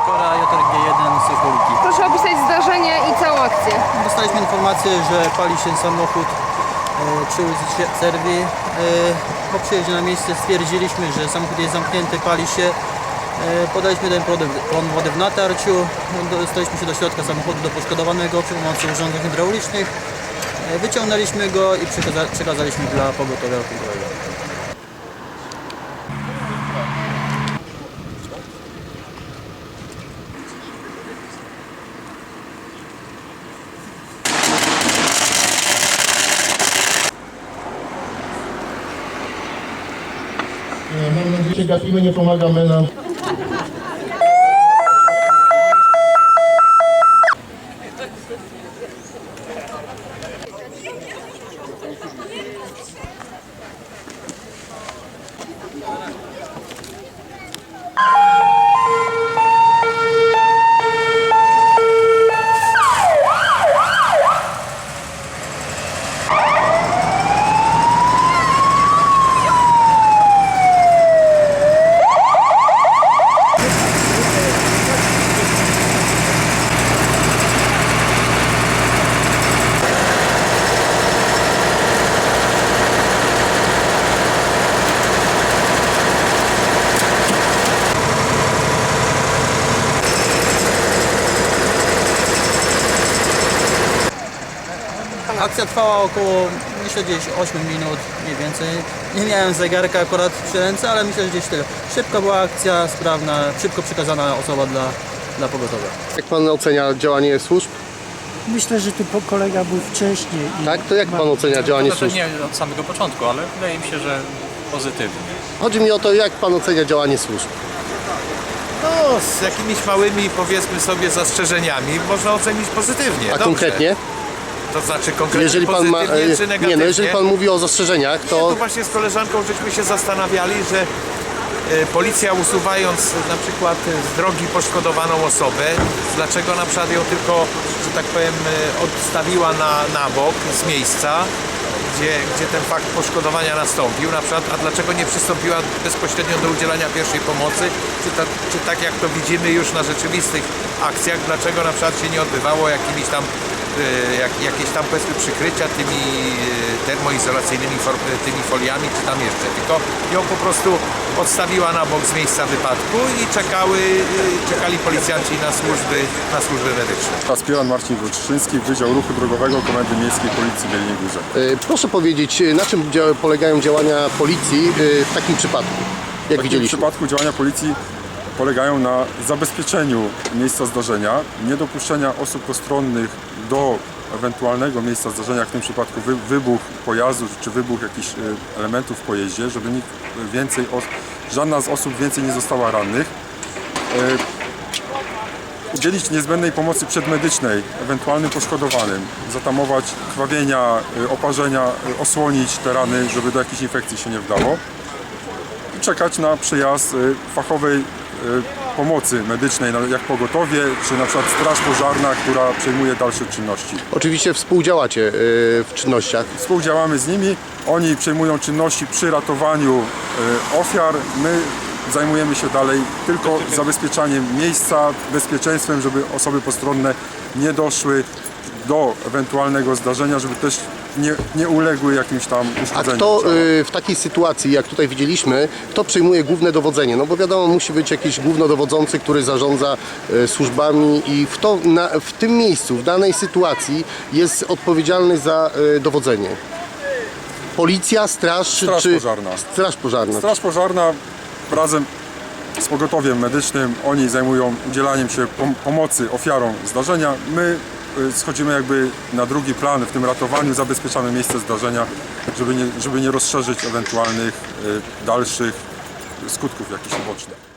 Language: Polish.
Sikora JRG1 Sokoliki. Proszę opisać zdarzenie i całą akcję. Dostaliśmy informację, że pali się samochód e, przy ulicy Serwi. E, po przyjeździe na miejsce stwierdziliśmy, że samochód jest zamknięty, pali się. E, podaliśmy ten prąd prąd wody w natarciu. Dostaliśmy się do środka samochodu do poszkodowanego przy pomocy urządzeń hydraulicznych. Wyciągnęliśmy go i przekaza przekazaliśmy dla pogotowia ratunkowego. Mam nadzieję, że gapimy, nie pomagamy nam. Akcja trwała około, myślę gdzieś 8 minut, mniej więcej. Nie miałem zegarka akurat przy ręce, ale myślę, że gdzieś tyle. Szybka była akcja, sprawna, szybko przekazana osoba dla, dla pogotowia. Jak pan ocenia działanie służb? Myślę, że tu po- kolega był wcześniej. i Tak? To jak pan ocenia działanie Może służb? nie od samego początku, ale wydaje mi się, że pozytywnie. Chodzi mi o to, jak pan ocenia działanie służb. No, z jakimiś małymi, powiedzmy sobie, zastrzeżeniami można ocenić pozytywnie. A Dobrze. konkretnie? To znaczy konkretnie Jeżeli pan ma. pozytywnie e, czy negatywnie? Nie, no jeżeli pan mówi o zastrzeżeniach, To to. właśnie z koleżanką żeśmy się zastanawiali, że e, policja usuwając na przykład z drogi poszkodowaną osobę, dlaczego na przykład ją tylko, że tak powiem, e, odstawiła na, na bok z miejsca, gdzie, gdzie ten fakt poszkodowania nastąpił, na przykład, a dlaczego nie przystąpiła bezpośrednio do udzielania pierwszej pomocy, czy, ta, czy tak jak to widzimy już na rzeczywistych akcjach, dlaczego na przykład się nie odbywało jakimiś tam jak, jakieś tam powiedzmy przykrycia tymi e, termoizolacyjnymi e, tymi foliami czy tam jeszcze, tylko ją po prostu odstawiła na bok z miejsca wypadku i czekały, czekali policjanci na służby, na służby medyczne. Aspirant Marcin Wojciszynski, Wydział Ruchu Drogowego Komendy Miejskiej Policji w Jeleniej Górze. Proszę powiedzieć, na czym polegają działania policji w takim przypadku? Jak W takim widzieliśmy? przypadku działania policji polegają na zabezpieczeniu miejsca zdarzenia, niedopuszczenia osób postronnych do ewentualnego miejsca zdarzenia, w tym przypadku wy, wybuch pojazdu czy wybuch jakichś e, elementów w pojeździe, żeby nikt więcej, żadna z osób więcej nie została rannych. udzielić niezbędnej pomocy przedmedycznej ewentualnym poszkodowanym, zatamować krwawienia, y, oparzenia, osłonić te rany, żeby do jakichś infekcji się nie wdało i czekać na przyjazd fachowej pomocy medycznej, na- jak pogotowie, czy na przykład straż pożarna, która przejmuje dalsze czynności. Oczywiście współdziałacie e, w czynnościach. Współdziałamy z nimi, oni przejmują czynności przy ratowaniu y, ofiar, my zajmujemy się dalej tylko zabezpieczaniem miejsca, bezpieczeństwem, żeby osoby postronne nie doszły do ewentualnego zdarzenia, żeby też nie, nie uległy jakimś tam A uszkodzeniom. kto ciała. e, w takiej sytuacji, jak tutaj widzieliśmy, kto przejmuje główne dowodzenie? No bo wiadomo, musi być jakiś głównodowodzący, który zarządza e, służbami i w, to, na, w tym miejscu, w danej sytuacji jest odpowiedzialny za e, dowodzenie. Policja, straż, czy- Straż czy... pożarna. Straż pożarna. Straż pożarna razem z pogotowiem medycznym, oni zajmują udzielaniem się pom- pomocy ofiarom zdarzenia. My y, schodzimy jakby na drugi plan w tym ratowaniu, zabezpieczamy miejsce zdarzenia, żeby nie, żeby nie rozszerzyć ewentualnych y, dalszych skutków jakichś ubocznych.